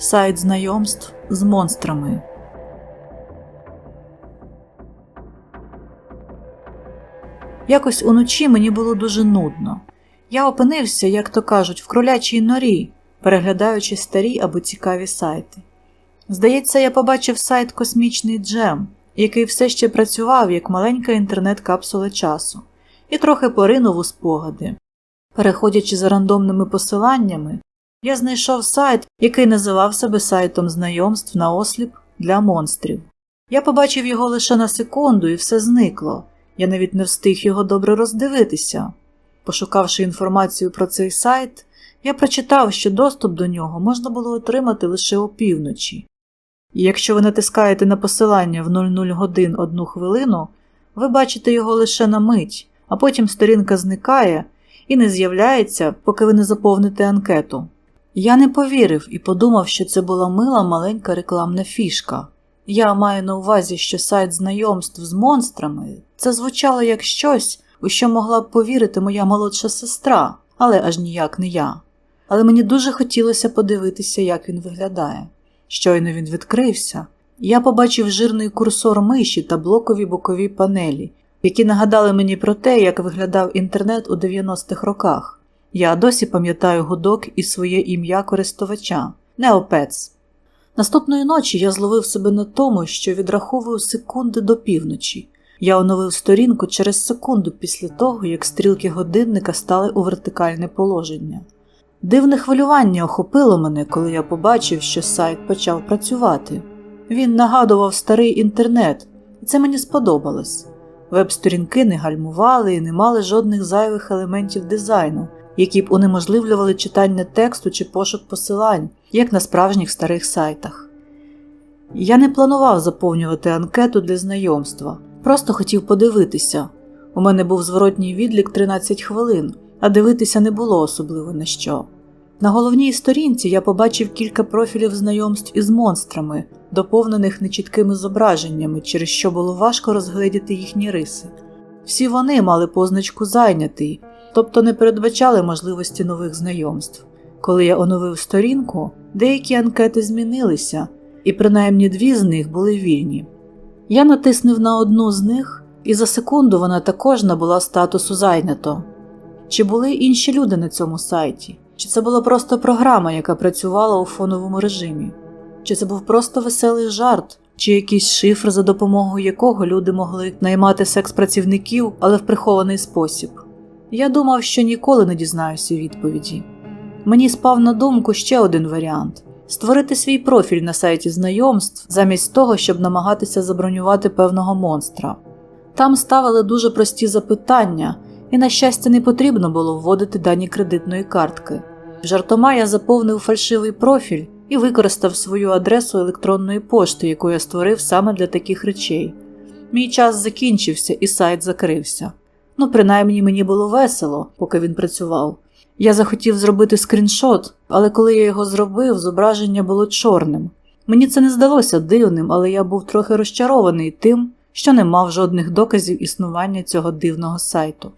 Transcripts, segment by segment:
Сайт знайомств з монстрами. Якось уночі мені було дуже нудно. Я опинився, як то кажуть, в кролячій норі, переглядаючи старі або цікаві сайти. Здається, я побачив сайт Космічний Джем, який все ще працював як маленька інтернет-капсула часу, і трохи поринув у спогади. Переходячи за рандомними посиланнями, я знайшов сайт, який називав себе сайтом знайомств на осліп для монстрів. Я побачив його лише на секунду і все зникло. Я навіть не встиг його добре роздивитися. Пошукавши інформацію про цей сайт, я прочитав, що доступ до нього можна було отримати лише опівночі. І якщо ви натискаєте на посилання в 00 годин 1 хвилину, ви бачите його лише на мить, а потім сторінка зникає і не з'являється, поки ви не заповните анкету. Я не повірив і подумав, що це була мила маленька рекламна фішка. Я маю на увазі, що сайт знайомств з монстрами це звучало як щось, у що могла б повірити моя молодша сестра, але аж ніяк не я. Але мені дуже хотілося подивитися, як він виглядає. Щойно він відкрився, я побачив жирний курсор миші та блокові бокові панелі, які нагадали мені про те, як виглядав інтернет у 90-х роках. Я досі пам'ятаю гудок і своє ім'я користувача Неопец. Наступної ночі я зловив себе на тому, що відраховую секунди до півночі. Я оновив сторінку через секунду після того, як стрілки годинника стали у вертикальне положення. Дивне хвилювання охопило мене, коли я побачив, що сайт почав працювати. Він нагадував старий інтернет, і це мені сподобалось. Веб-сторінки не гальмували і не мали жодних зайвих елементів дизайну, які б унеможливлювали читання тексту чи пошук посилань, як на справжніх старих сайтах. Я не планував заповнювати анкету для знайомства, просто хотів подивитися. У мене був зворотній відлік 13 хвилин, а дивитися не було особливо на що. На головній сторінці я побачив кілька профілів знайомств із монстрами, доповнених нечіткими зображеннями, через що було важко розгледіти їхні риси. Всі вони мали позначку зайнятий, тобто не передбачали можливості нових знайомств. Коли я оновив сторінку, деякі анкети змінилися, і принаймні дві з них були вільні. Я натиснув на одну з них, і за секунду вона також набула статусу зайнято. Чи були інші люди на цьому сайті? Чи це була просто програма, яка працювала у фоновому режимі? Чи це був просто веселий жарт, чи якийсь шифр, за допомогою якого люди могли наймати секс-працівників, але в прихований спосіб? Я думав, що ніколи не дізнаюся відповіді. Мені спав на думку ще один варіант створити свій профіль на сайті знайомств замість того, щоб намагатися забронювати певного монстра. Там ставили дуже прості запитання, і, на щастя, не потрібно було вводити дані кредитної картки. Жартома я заповнив фальшивий профіль і використав свою адресу електронної пошти, яку я створив саме для таких речей. Мій час закінчився і сайт закрився. Ну, принаймні мені було весело, поки він працював. Я захотів зробити скріншот, але коли я його зробив, зображення було чорним. Мені це не здалося дивним, але я був трохи розчарований тим, що не мав жодних доказів існування цього дивного сайту.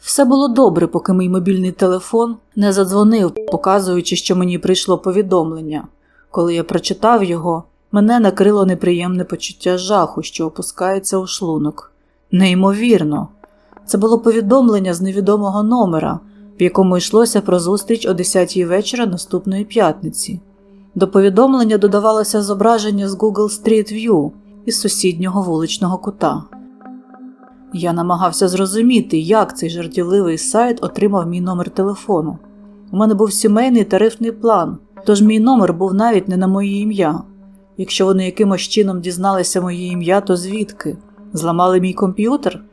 Все було добре, поки мій мобільний телефон не задзвонив, показуючи, що мені прийшло повідомлення. Коли я прочитав його, мене накрило неприємне почуття жаху, що опускається у шлунок. Неймовірно, це було повідомлення з невідомого номера, в якому йшлося про зустріч о 10 вечора наступної п'ятниці. До повідомлення додавалося зображення з Google Street View із сусіднього вуличного кута. Я намагався зрозуміти, як цей жартівливий сайт отримав мій номер телефону. У мене був сімейний тарифний план, тож мій номер був навіть не на моє ім'я. Якщо вони якимось чином дізналися моє ім'я, то звідки? Зламали мій комп'ютер?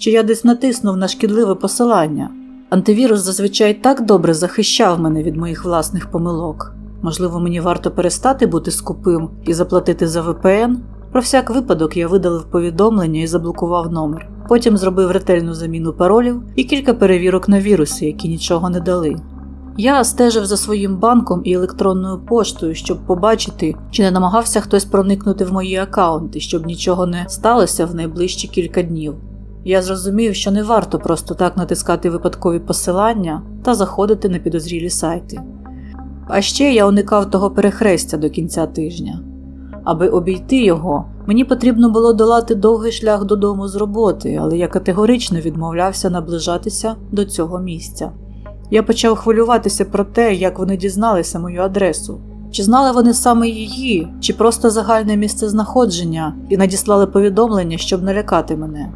Чи я десь натиснув на шкідливе посилання? Антивірус зазвичай так добре захищав мене від моїх власних помилок. Можливо, мені варто перестати бути скупим і заплатити за VPN? Про всяк випадок я видалив повідомлення і заблокував номер. Потім зробив ретельну заміну паролів і кілька перевірок на віруси, які нічого не дали. Я стежив за своїм банком і електронною поштою, щоб побачити, чи не намагався хтось проникнути в мої акаунти, щоб нічого не сталося в найближчі кілька днів. Я зрозумів, що не варто просто так натискати випадкові посилання та заходити на підозрілі сайти. А ще я уникав того перехрестя до кінця тижня. Аби обійти його, мені потрібно було долати довгий шлях додому з роботи, але я категорично відмовлявся наближатися до цього місця. Я почав хвилюватися про те, як вони дізналися мою адресу. Чи знали вони саме її, чи просто загальне місце знаходження і надіслали повідомлення, щоб налякати мене.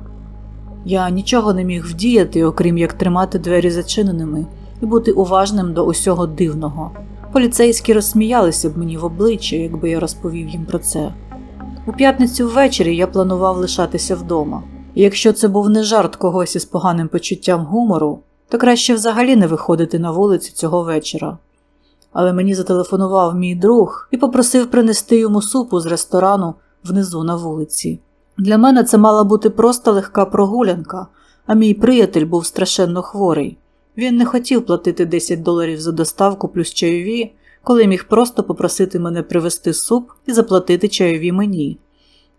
Я нічого не міг вдіяти, окрім як тримати двері зачиненими і бути уважним до усього дивного. Поліцейські розсміялися б мені в обличчя, якби я розповів їм про це. У п'ятницю ввечері я планував лишатися вдома, і якщо це був не жарт когось із поганим почуттям гумору, то краще взагалі не виходити на вулицю цього вечора. Але мені зателефонував мій друг і попросив принести йому супу з ресторану внизу на вулиці. Для мене це мала бути просто легка прогулянка, а мій приятель був страшенно хворий. Він не хотів платити 10 доларів за доставку плюс чайові, коли міг просто попросити мене привезти суп і заплатити чайові мені.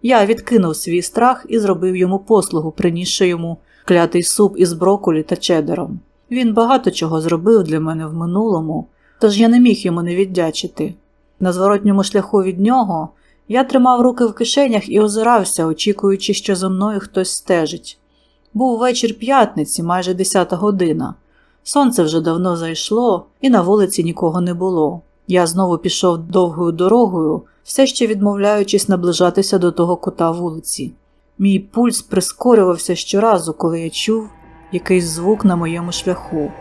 Я відкинув свій страх і зробив йому послугу, принісши йому клятий суп із броколі та чедером. Він багато чого зробив для мене в минулому, тож я не міг йому не віддячити. На зворотньому шляху від нього я тримав руки в кишенях і озирався, очікуючи, що за мною хтось стежить. Був вечір п'ятниці, майже десята година. Сонце вже давно зайшло, і на вулиці нікого не було. Я знову пішов довгою дорогою, все ще відмовляючись наближатися до того кута вулиці. Мій пульс прискорювався щоразу, коли я чув якийсь звук на моєму шляху.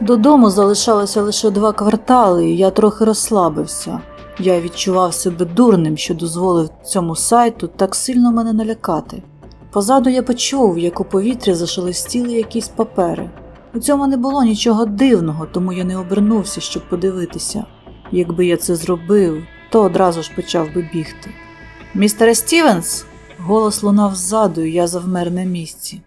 Додому залишалося лише два квартали, і я трохи розслабився. Я відчував себе дурним, що дозволив цьому сайту так сильно мене налякати. Позаду я почув, як у повітрі зашелестіли якісь папери. У цьому не було нічого дивного, тому я не обернувся, щоб подивитися. Якби я це зробив, то одразу ж почав би бігти. Містере Стівенс! Голос лунав ззаду, і я завмер на місці.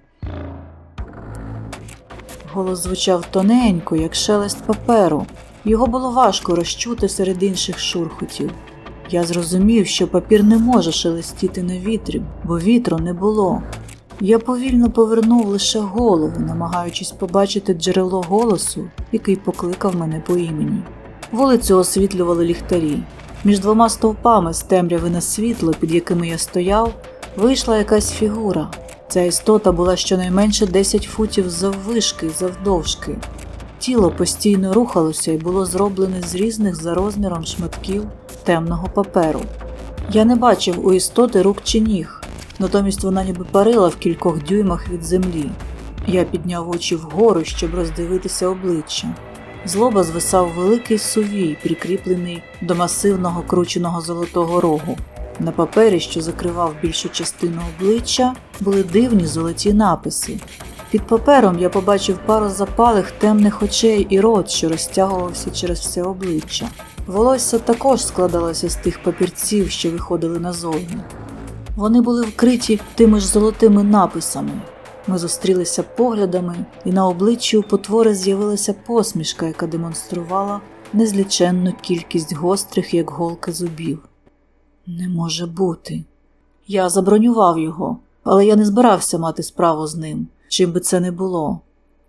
Голос звучав тоненько, як шелест паперу. Його було важко розчути серед інших шурхотів. Я зрозумів, що папір не може шелестіти на вітрі, бо вітру не було. Я повільно повернув лише голову, намагаючись побачити джерело голосу, який покликав мене по імені. Вулицю освітлювали ліхтарі. Між двома стовпами з темряви на світло, під якими я стояв, вийшла якась фігура. Ця істота була щонайменше 10 футів заввишки завдовжки. Тіло постійно рухалося і було зроблене з різних за розміром шматків темного паперу. Я не бачив у істоти рук чи ніг, натомість вона ніби парила в кількох дюймах від землі. Я підняв очі вгору, щоб роздивитися обличчя. З лоба звисав великий сувій, прикріплений до масивного крученого золотого рогу. На папері, що закривав більшу частину обличчя, були дивні золоті написи. Під папером я побачив пару запалих темних очей і рот, що розтягувався через все обличчя. Волосся також складалося з тих папірців, що виходили назовні. Вони були вкриті тими ж золотими написами. Ми зустрілися поглядами, і на обличчі у потвори з'явилася посмішка, яка демонструвала незліченну кількість гострих, як голки зубів. Не може бути. Я забронював його, але я не збирався мати справу з ним, чим би це не було.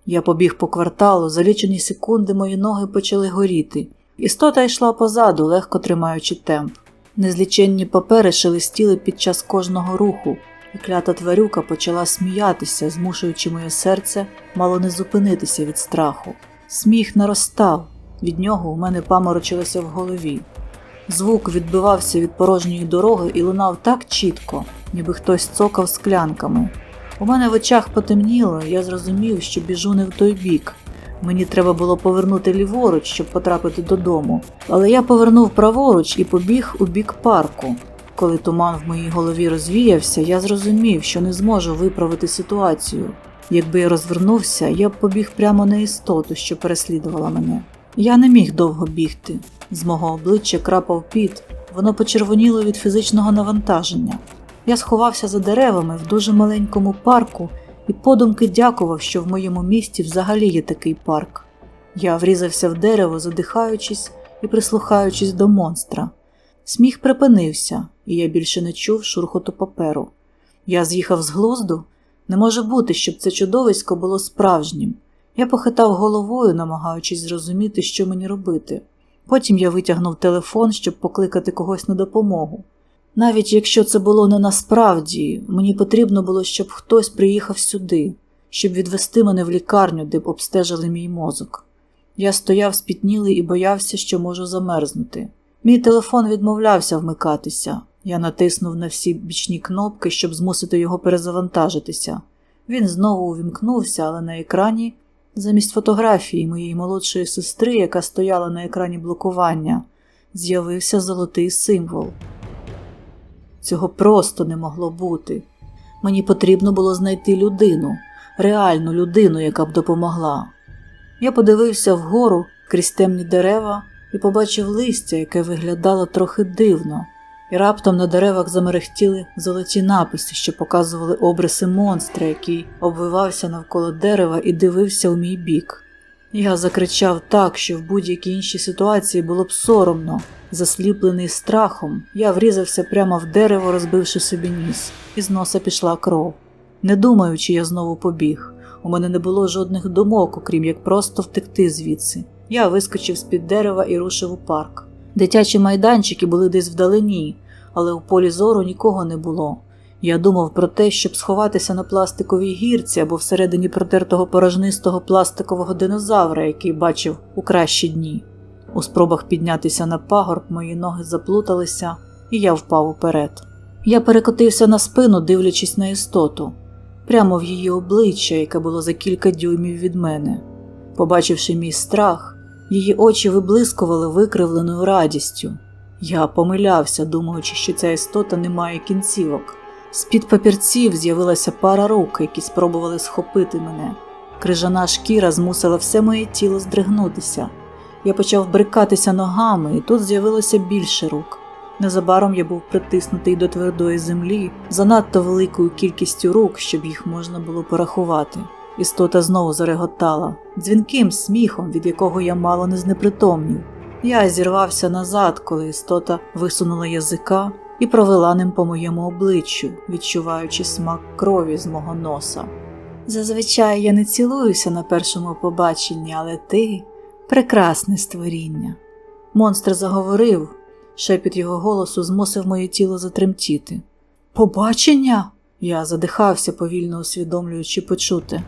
Я побіг по кварталу, за лічені секунди мої ноги почали горіти. Істота йшла позаду, легко тримаючи темп. Незліченні папери шелестіли під час кожного руху, і клята тварюка почала сміятися, змушуючи моє серце мало не зупинитися від страху. Сміх наростав, від нього у мене паморочилося в голові. Звук відбивався від порожньої дороги і лунав так чітко, ніби хтось цокав склянками. У мене в очах потемніло, я зрозумів, що біжу не в той бік. Мені треба було повернути ліворуч, щоб потрапити додому, але я повернув праворуч і побіг у бік парку. Коли туман в моїй голові розвіявся, я зрозумів, що не зможу виправити ситуацію. Якби я розвернувся, я б побіг прямо на істоту, що переслідувала мене. Я не міг довго бігти. З мого обличчя крапав піт, воно почервоніло від фізичного навантаження. Я сховався за деревами в дуже маленькому парку і подумки дякував, що в моєму місті взагалі є такий парк. Я врізався в дерево, задихаючись і прислухаючись до монстра. Сміх припинився, і я більше не чув шурхоту паперу. Я з'їхав з глузду. Не може бути, щоб це чудовисько було справжнім. Я похитав головою, намагаючись зрозуміти, що мені робити. Потім я витягнув телефон, щоб покликати когось на допомогу. Навіть якщо це було не насправді, мені потрібно було, щоб хтось приїхав сюди, щоб відвести мене в лікарню, де б обстежили мій мозок. Я стояв спітнілий і боявся, що можу замерзнути. Мій телефон відмовлявся вмикатися. Я натиснув на всі бічні кнопки, щоб змусити його перезавантажитися. Він знову увімкнувся, але на екрані, замість фотографії моєї молодшої сестри, яка стояла на екрані блокування, з'явився золотий символ. Цього просто не могло бути. Мені потрібно було знайти людину, реальну людину, яка б допомогла. Я подивився вгору крізь темні дерева і побачив листя, яке виглядало трохи дивно, і раптом на деревах замерехтіли золоті написи, що показували обриси монстра, який обвивався навколо дерева і дивився у мій бік. Я закричав так, що в будь-якій іншій ситуації було б соромно. Засліплений страхом, я врізався прямо в дерево, розбивши собі ніс, і з носа пішла кров. Не думаючи, я знову побіг. У мене не було жодних думок, окрім як просто втекти звідси. Я вискочив з-під дерева і рушив у парк. Дитячі майданчики були десь вдалині, але у полі зору нікого не було. Я думав про те, щоб сховатися на пластиковій гірці або всередині протертого порожнистого пластикового динозавра, який бачив у кращі дні. У спробах піднятися на пагорб мої ноги заплуталися, і я впав уперед. Я перекотився на спину, дивлячись на істоту, прямо в її обличчя, яке було за кілька дюймів від мене. Побачивши мій страх, її очі виблискували викривленою радістю. Я помилявся, думаючи, що ця істота не має кінцівок. З-під папірців з'явилася пара рук, які спробували схопити мене. Крижана шкіра змусила все моє тіло здригнутися. Я почав брикатися ногами, і тут з'явилося більше рук. Незабаром я був притиснутий до твердої землі занадто великою кількістю рук, щоб їх можна було порахувати. Істота знову зареготала, дзвінким сміхом, від якого я мало не знепритомнів. Я зірвався назад, коли істота висунула язика і провела ним по моєму обличчю, відчуваючи смак крові з мого носа. Зазвичай я не цілуюся на першому побаченні, але ти прекрасне створіння. Монстр заговорив, шепіт його голосу змусив моє тіло затремтіти. Побачення? Я задихався, повільно усвідомлюючи почути.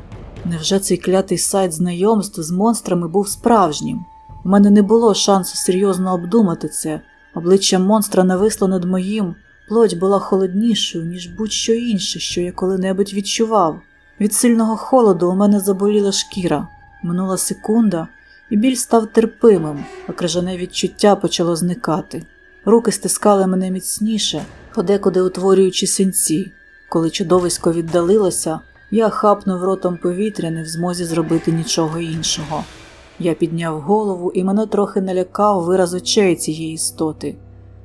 Невже цей клятий сайт знайомств з монстрами був справжнім? У мене не було шансу серйозно обдумати це. Обличчя монстра нависло над моїм, плоть була холоднішою, ніж будь-що інше, що я коли-небудь відчував. Від сильного холоду у мене заболіла шкіра. Минула секунда, і біль став терпимим, а крижане відчуття почало зникати. Руки стискали мене міцніше, подекуди утворюючи синці. Коли чудовисько віддалилося, я хапнув ротом повітря, не в змозі зробити нічого іншого. Я підняв голову і мене трохи налякав вираз очей цієї істоти.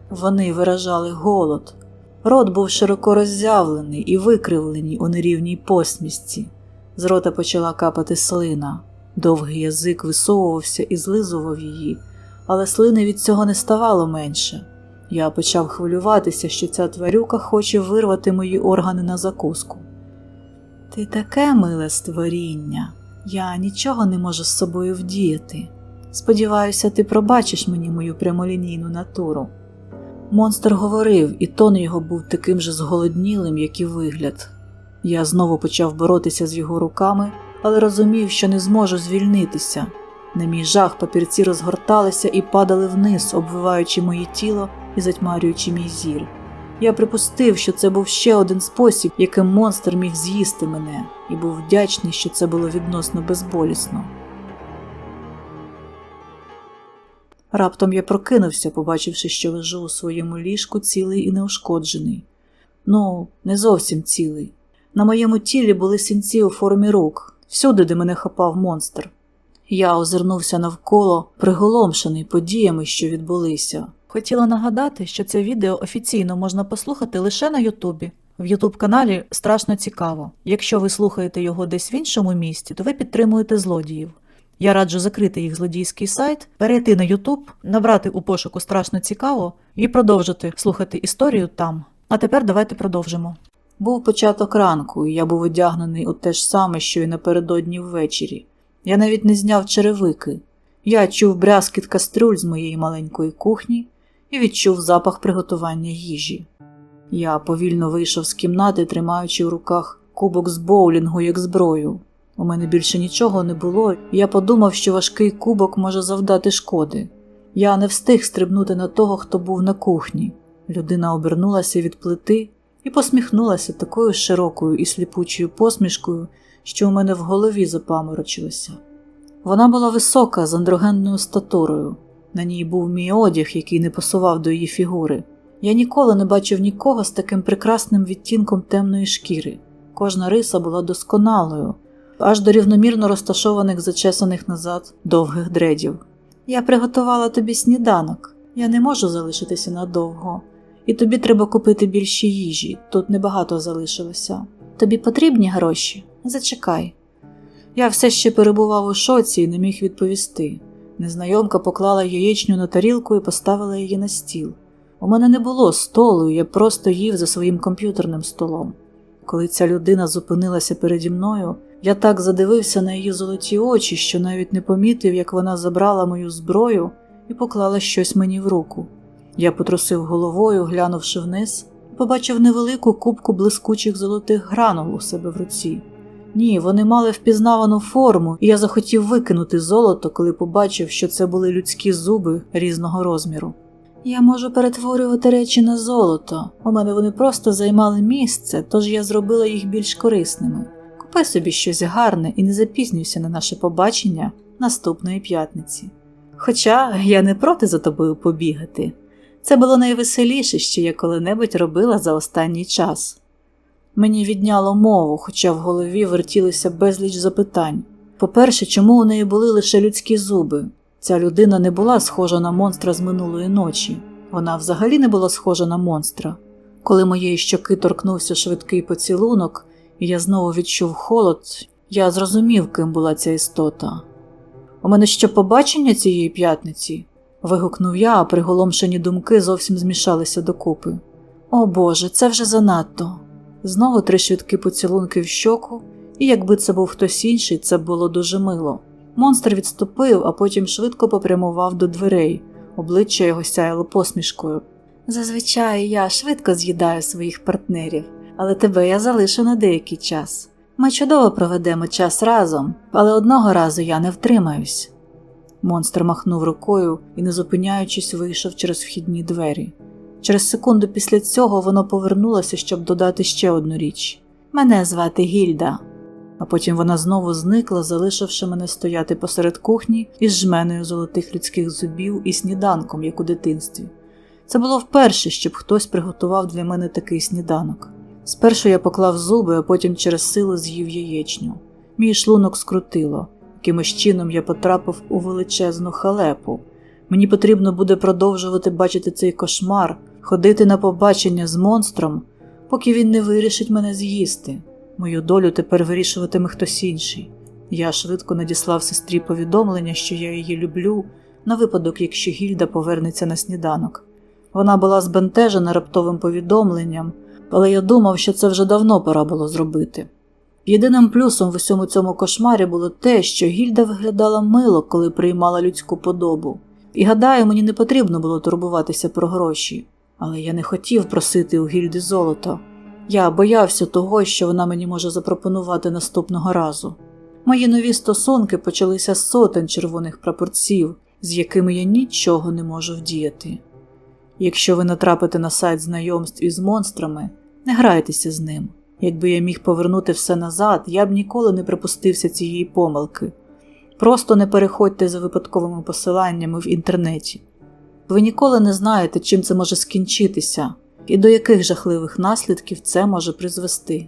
Вони виражали голод. Рот був широко роззявлений і викривлений у нерівній посмішці. З рота почала капати слина. Довгий язик висовувався і злизував її, але слини від цього не ставало менше. Я почав хвилюватися, що ця тварюка хоче вирвати мої органи на закуску. Ти таке миле створіння, я нічого не можу з собою вдіяти. Сподіваюся, ти пробачиш мені мою прямолінійну натуру. Монстр говорив, і тон його був таким же зголоднілим, як і вигляд. Я знову почав боротися з його руками, але розумів, що не зможу звільнитися. На мій жах папірці розгорталися і падали вниз, обвиваючи моє тіло і затьмарюючи мій зір. Я припустив, що це був ще один спосіб, яким монстр міг з'їсти мене, і був вдячний, що це було відносно безболісно. Раптом я прокинувся, побачивши, що лежу у своєму ліжку цілий і неушкоджений. Ну, не зовсім цілий. На моєму тілі були сінці у формі рук, всюди, де мене хапав монстр. Я озирнувся навколо, приголомшений подіями, що відбулися. Хотіла нагадати, що це відео офіційно можна послухати лише на Ютубі. В Ютуб каналі страшно цікаво. Якщо ви слухаєте його десь в іншому місті, то ви підтримуєте злодіїв. Я раджу закрити їх злодійський сайт, перейти на Ютуб, набрати у пошуку страшно цікаво і продовжити слухати історію там. А тепер давайте продовжимо. Був початок ранку, і я був одягнений у те ж саме, що й напередодні ввечері. Я навіть не зняв черевики. Я чув брязкіт кастрюль з моєї маленької кухні і відчув запах приготування їжі. Я повільно вийшов з кімнати, тримаючи в руках кубок з боулінгу як зброю. У мене більше нічого не було, і я подумав, що важкий кубок може завдати шкоди. Я не встиг стрибнути на того, хто був на кухні. Людина обернулася від плити і посміхнулася такою широкою і сліпучою посмішкою, що у мене в голові запаморочилося. Вона була висока, з андрогенною статурою. На ній був мій одяг, який не пасував до її фігури. Я ніколи не бачив нікого з таким прекрасним відтінком темної шкіри. Кожна риса була досконалою, аж до рівномірно розташованих, зачесаних назад довгих дредів. Я приготувала тобі сніданок, я не можу залишитися надовго, і тобі треба купити більше їжі, тут небагато залишилося. Тобі потрібні гроші? Зачекай. Я все ще перебував у шоці і не міг відповісти. Незнайомка поклала яєчню на тарілку і поставила її на стіл. У мене не було столу, я просто їв за своїм комп'ютерним столом. Коли ця людина зупинилася переді мною, я так задивився на її золоті очі, що навіть не помітив, як вона забрала мою зброю і поклала щось мені в руку. Я потрусив головою, глянувши вниз, побачив невелику кубку блискучих золотих гранул у себе в руці. Ні, вони мали впізнавану форму, і я захотів викинути золото, коли побачив, що це були людські зуби різного розміру. Я можу перетворювати речі на золото. У мене вони просто займали місце, тож я зробила їх більш корисними. Купи собі щось гарне і не запізнюйся на наше побачення наступної п'ятниці. Хоча я не проти за тобою побігати. Це було найвеселіше, що я коли-небудь робила за останній час. Мені відняло мову, хоча в голові вертілися безліч запитань. По-перше, чому у неї були лише людські зуби? Ця людина не була схожа на монстра з минулої ночі, вона взагалі не була схожа на монстра. Коли моєї щоки торкнувся швидкий поцілунок, і я знову відчув холод, я зрозумів, ким була ця істота. У мене ще побачення цієї п'ятниці? Вигукнув я, а приголомшені думки зовсім змішалися докупи. О Боже, це вже занадто. Знову три швидкі поцілунки в щоку, і якби це був хтось інший, це було дуже мило. Монстр відступив, а потім швидко попрямував до дверей, обличчя його сяяло посмішкою. Зазвичай я швидко з'їдаю своїх партнерів, але тебе я залишу на деякий час. Ми чудово проведемо час разом, але одного разу я не втримаюсь. Монстр махнув рукою і, не зупиняючись, вийшов через вхідні двері. Через секунду після цього воно повернулося, щоб додати ще одну річ мене звати Гільда. А потім вона знову зникла, залишивши мене стояти посеред кухні із жменою золотих людських зубів і сніданком, як у дитинстві. Це було вперше, щоб хтось приготував для мене такий сніданок. Спершу я поклав зуби, а потім через силу з'їв яєчню. Мій шлунок скрутило, якимось чином я потрапив у величезну халепу. Мені потрібно буде продовжувати бачити цей кошмар, ходити на побачення з монстром, поки він не вирішить мене з'їсти. Мою долю тепер вирішуватиме хтось інший. Я швидко надіслав сестрі повідомлення, що я її люблю, на випадок, якщо Гільда повернеться на сніданок. Вона була збентежена раптовим повідомленням, але я думав, що це вже давно пора було зробити. Єдиним плюсом в усьому цьому кошмарі було те, що Гільда виглядала мило, коли приймала людську подобу. І гадаю, мені не потрібно було турбуватися про гроші, але я не хотів просити у Гільди золото. Я боявся того, що вона мені може запропонувати наступного разу. Мої нові стосунки почалися з сотень червоних прапорців, з якими я нічого не можу вдіяти. Якщо ви натрапите на сайт знайомств із монстрами, не грайтеся з ним. Якби я міг повернути все назад, я б ніколи не припустився цієї помилки. Просто не переходьте за випадковими посиланнями в інтернеті. Ви ніколи не знаєте, чим це може скінчитися і до яких жахливих наслідків це може призвести.